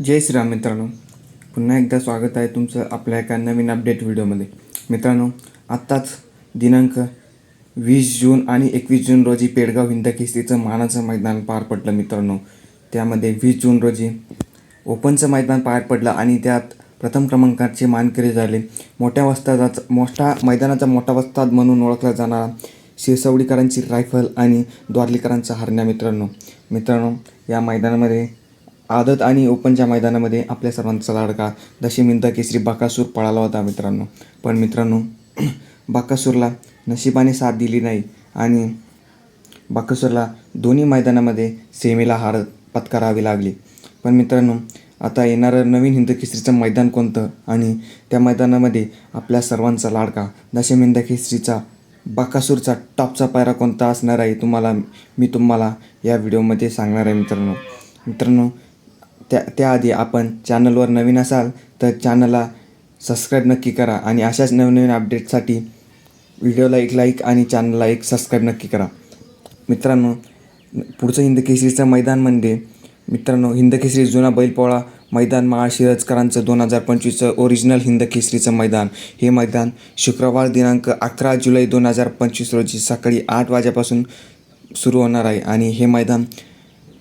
जय श्रीराम मित्रांनो. पुन्हा एकदा स्वागत आहे तुमचं आपल्या एका नवीन अपडेट व्हिडिओमध्ये. मित्रांनो आत्ताच दिनांक वीस जून आणि एकवीस जून रोजी पेडगाव हिंद मानाचं मैदान पार पडलं मित्रांनो. त्यामध्ये वीस जून रोजी ओपनचं मैदान पार पडलं आणि त्यात प्रथम क्रमांकाचे मानकरी झाले. मोठ्या वस्तादाचा मोठा मैदानाचा मोठा वस्ताद म्हणून ओळखला जाणारा शिरसवडीकरांची रायफल आणि द्वारलीकरांचा हरण्या मित्रांनो. मित्रांनो या मैदानामध्ये आदत आणि ओपनच्या मैदानामध्ये आपल्या सर्वांचा लाडका दशमिंदा केसरी बाकासूर पळाला होता मित्रांनो. पण मित्रांनो बाकासूरला नशिबाने साथ दिली नाही आणि बाकासूरला दोन्ही मैदानामध्ये सेमीला हार पत्करावी लागली. पण मित्रांनो आता येणारं नवीन हिंद केसरीचं मैदान कोणतं आणि त्या मैदानामध्ये आपल्या सर्वांचा लाडका दशमिंद केसरीचा बाकासूरचा टॉपचा पायरा कोणता असणार आहे तुम्हाला मी तुम्हाला या व्हिडिओमध्ये सांगणार आहे मित्रांनो. मित्रांनो त्या त्याआधी आपण चॅनलवर नवीन असाल तर चॅनलला सबस्क्राईब नक्की करा आणि अशाच नवीन अपडेटसाठी व्हिडिओला एक लाईक आणि चॅनलला एक सबस्क्राईब नक्की करा. मित्रांनो पुढचं हिंद केसरीचं मैदान म्हणजे मित्रांनो हिंद केसरी जुना बैलपोळा मैदान महाशिरजकरांचं दोन हजार पंचवीसचं ओरिजिनल हिंद केसरीचं मैदान. हे मैदान शुक्रवार दिनांक अकरा जुलै दोन हजार पंचवीस रोजी सकाळी आठ वाजेपासून सुरू होणार आहे आणि हे मैदान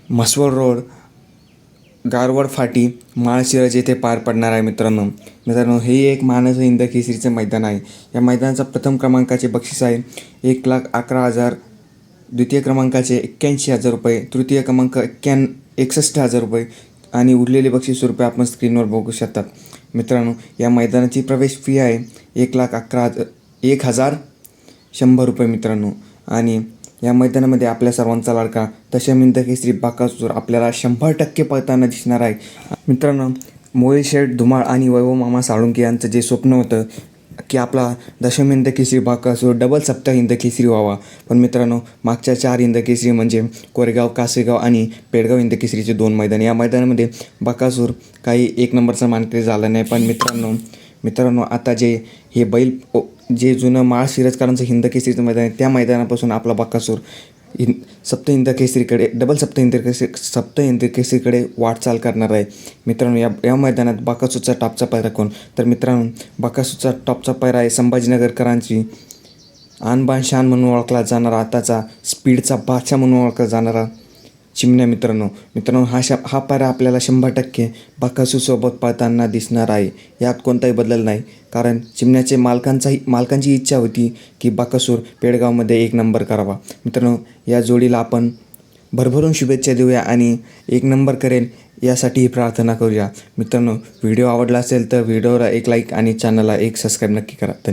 म्हसवड रोड गारवड फाटी माळशिरज येथे पार पडणार आहे मित्रांनो. मित्रांनो हे एक मानस हिंद केसरीचं मैदान आहे. या मैदानाचा प्रथम क्रमांकाचे बक्षीस आहे. एक लाख अकरा हजार द्वितीय क्रमांकाचे एक्क्याऐंशी हजार रुपये तृतीय क्रमांक एक्क्याण एकसष्ट हजार रुपये आणि उरलेले बक्षीस रुपये आपण स्क्रीनवर बघू शकतात. मित्रांनो या मैदानाची प्रवेश फी आहे एक लाख अकरा हजार एक हजार शंभर रुपये मित्रांनो. आणि या मैदानामध्ये आपल्या सर्वांचा लाडका. दशमिंद केसरी बाकासूर आपल्याला शंभर टक्के पळताना दिसणार आहे. मित्रांनो मोहित शेठ धुमाळ आणि वैभव मामा साळुंके यांचं जे स्वप्न होतं की आपला दशमिंद केसरी बाकासूर डबल सप्ताह इंद केसरी व्हावा. पण मित्रांनो मागच्या चार इंद केसरी म्हणजे कोरेगाव कासेगाव आणि पेडगाव इंद केसरीचे दोन मैदान. या मैदानामध्ये बाकासूर काही एक नंबरचा मानकरी झाला नाही. पण मित्रांनो मित्रांनो आता जे हे बैल ओ- जे जुनं माळ शिरजकरांचं हिंद केसरीचं मैदान आहे त्या मैदानापासून आपला बाकासूर हिं सप्तहिंद केसरीकडे डबल सप्त केसरी सप्त केसरीकडे वाटचाल करणार आहे. मित्रांनो या या मैदानात बाकासूरचा टॉपचा पायरा कोण? तर मित्रांनो बाकासूरचा टॉपचा पायरा आहे संभाजीनगरकरांची. आनबान शान म्हणून ओळखला जाणारा आताचा स्पीडचा बादशाह म्हणून ओळखला जाणारा चिमण्या मित्रांनो मित्रांनो हा शा हा पायरा आपल्याला शंभर टक्के बकासूसोबत पळताना दिसणार आहे. यात कोणताही बदल नाही. कारण चिमण्याचे मालकांचाही मालकांची इच्छा होती की बाकासूर पेडगावमध्ये एक नंबर करावा. मित्रांनो या जोडीला आपण भरभरून शुभेच्छा देऊया आणि एक नंबर करेल यासाठी प्रार्थना करूया. मित्रांनो व्हिडिओ आवडला असेल तर व्हिडिओला एक लाईक आणि चॅनलला एक सबस्क्राईब नक्की करा. धन्यवाद.